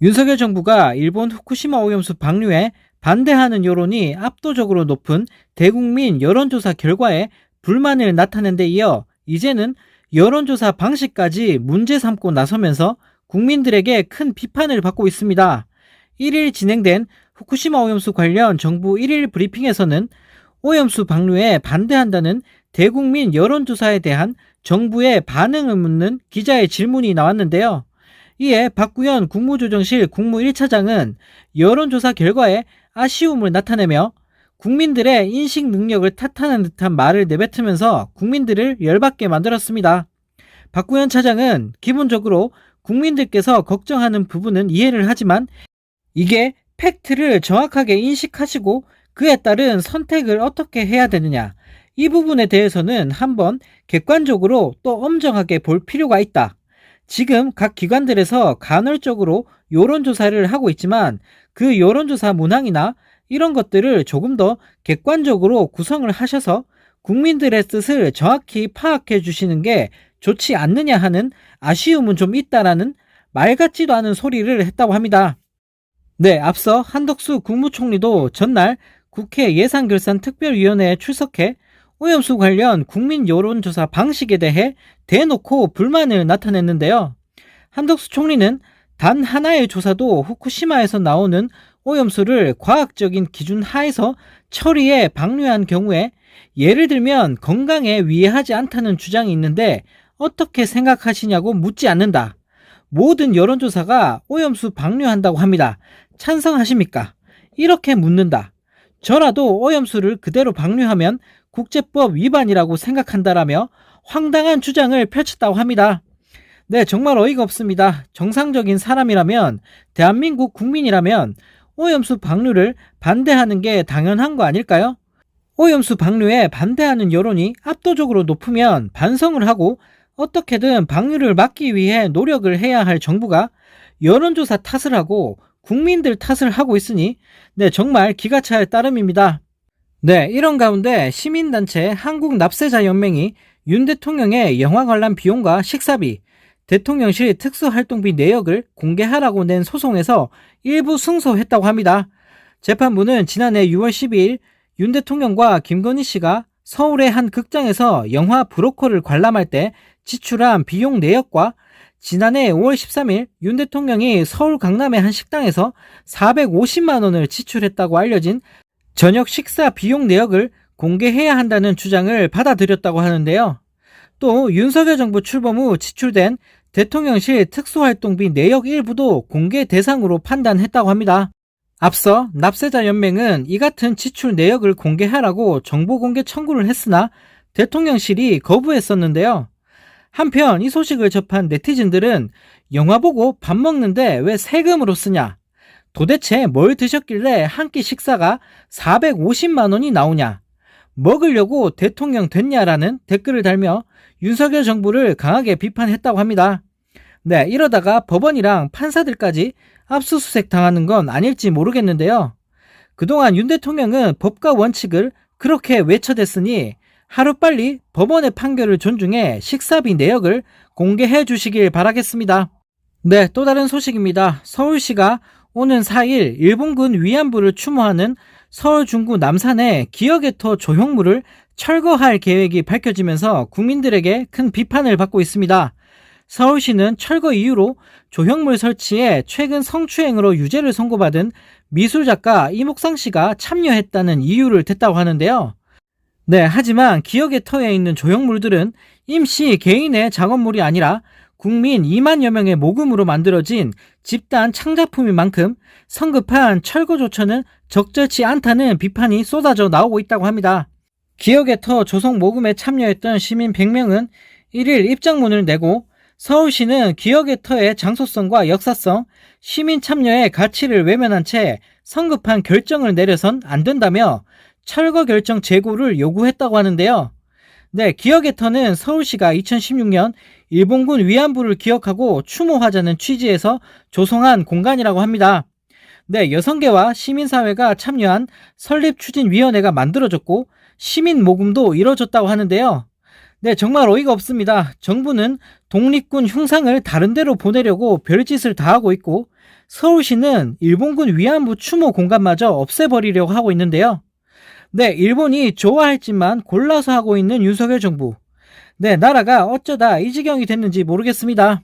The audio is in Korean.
윤석열 정부가 일본 후쿠시마 오염수 방류에 반대하는 여론이 압도적으로 높은 대국민 여론조사 결과에 불만을 나타낸 데 이어 이제는 여론조사 방식까지 문제 삼고 나서면서 국민들에게 큰 비판을 받고 있습니다. 1일 진행된 후쿠시마 오염수 관련 정부 1일 브리핑에서는 오염수 방류에 반대한다는 대국민 여론조사에 대한 정부의 반응을 묻는 기자의 질문이 나왔는데요. 이에 박구현 국무조정실 국무 1차장은 여론조사 결과에 아쉬움을 나타내며 국민들의 인식 능력을 탓하는 듯한 말을 내뱉으면서 국민들을 열받게 만들었습니다. 박구현 차장은 기본적으로 국민들께서 걱정하는 부분은 이해를 하지만 이게 팩트를 정확하게 인식하시고 그에 따른 선택을 어떻게 해야 되느냐. 이 부분에 대해서는 한번 객관적으로 또 엄정하게 볼 필요가 있다. 지금 각 기관들에서 간헐적으로 여론조사를 하고 있지만 그 여론조사 문항이나 이런 것들을 조금 더 객관적으로 구성을 하셔서 국민들의 뜻을 정확히 파악해 주시는 게 좋지 않느냐 하는 아쉬움은 좀 있다라는 말 같지도 않은 소리를 했다고 합니다. 네, 앞서 한덕수 국무총리도 전날 국회 예산결산특별위원회에 출석해 오염수 관련 국민 여론조사 방식에 대해 대놓고 불만을 나타냈는데요. 한덕수 총리는 단 하나의 조사도 후쿠시마에서 나오는 오염수를 과학적인 기준 하에서 처리해 방류한 경우에 예를 들면 건강에 위해하지 않다는 주장이 있는데 어떻게 생각하시냐고 묻지 않는다. 모든 여론조사가 오염수 방류한다고 합니다. 찬성하십니까? 이렇게 묻는다. 저라도 오염수를 그대로 방류하면 국제법 위반이라고 생각한다라며 황당한 주장을 펼쳤다고 합니다. 네, 정말 어이가 없습니다. 정상적인 사람이라면, 대한민국 국민이라면 오염수 방류를 반대하는 게 당연한 거 아닐까요? 오염수 방류에 반대하는 여론이 압도적으로 높으면 반성을 하고 어떻게든 방류를 막기 위해 노력을 해야 할 정부가 여론조사 탓을 하고 국민들 탓을 하고 있으니 네 정말 기가 찰 따름입니다. 네 이런 가운데 시민단체 한국납세자연맹이 윤 대통령의 영화 관람 비용과 식사비, 대통령실 특수활동비 내역을 공개하라고 낸 소송에서 일부 승소했다고 합니다. 재판부는 지난해 6월 12일 윤 대통령과 김건희 씨가 서울의 한 극장에서 영화 브로커를 관람할 때 지출한 비용 내역과 지난해 5월 13일 윤 대통령이 서울 강남의 한 식당에서 450만 원을 지출했다고 알려진 저녁 식사 비용 내역을 공개해야 한다는 주장을 받아들였다고 하는데요. 또 윤석열 정부 출범 후 지출된 대통령실 특수활동비 내역 일부도 공개 대상으로 판단했다고 합니다. 앞서 납세자 연맹은 이 같은 지출 내역을 공개하라고 정보 공개 청구를 했으나 대통령실이 거부했었는데요. 한편 이 소식을 접한 네티즌들은 영화 보고 밥 먹는데 왜 세금으로 쓰냐? 도대체 뭘 드셨길래 한 끼 식사가 450만 원이 나오냐? 먹으려고 대통령 됐냐라는 댓글을 달며 윤석열 정부를 강하게 비판했다고 합니다. 네, 이러다가 법원이랑 판사들까지 압수수색 당하는 건 아닐지 모르겠는데요. 그동안 윤 대통령은 법과 원칙을 그렇게 외쳐댔으니 하루빨리 법원의 판결을 존중해 식사비 내역을 공개해 주시길 바라겠습니다. 네, 또 다른 소식입니다. 서울시가 오는 4일 일본군 위안부를 추모하는 서울 중구 남산의 기억의터 조형물을 철거할 계획이 밝혀지면서 국민들에게 큰 비판을 받고 있습니다. 서울시는 철거 이후로 조형물 설치에 최근 성추행으로 유죄를 선고받은 미술작가 이목상 씨가 참여했다는 이유를 댔다고 하는데요. 네, 하지만 기억의 터에 있는 조형물들은 임시 개인의 작업물이 아니라 국민 2만여 명의 모금으로 만들어진 집단 창작품인 만큼 성급한 철거 조처는 적절치 않다는 비판이 쏟아져 나오고 있다고 합니다. 기억의 터 조성 모금에 참여했던 시민 100명은 1일 입장문을 내고 서울시는 기억의 터의 장소성과 역사성, 시민 참여의 가치를 외면한 채 성급한 결정을 내려선 안 된다며 철거 결정 재고를 요구했다고 하는데요. 네, 기억의 터는 서울시가 2016년 일본군 위안부를 기억하고 추모하자는 취지에서 조성한 공간이라고 합니다. 네, 여성계와 시민사회가 참여한 설립추진위원회가 만들어졌고 시민 모금도 이뤄졌다고 하는데요. 네, 정말 어이가 없습니다. 정부는 독립군 흉상을 다른 데로 보내려고 별짓을 다 하고 있고 서울시는 일본군 위안부 추모 공간마저 없애버리려고 하고 있는데요. 네, 일본이 좋아할 짓만 골라서 하고 있는 윤석열 정부. 네, 나라가 어쩌다 이 지경이 됐는지 모르겠습니다.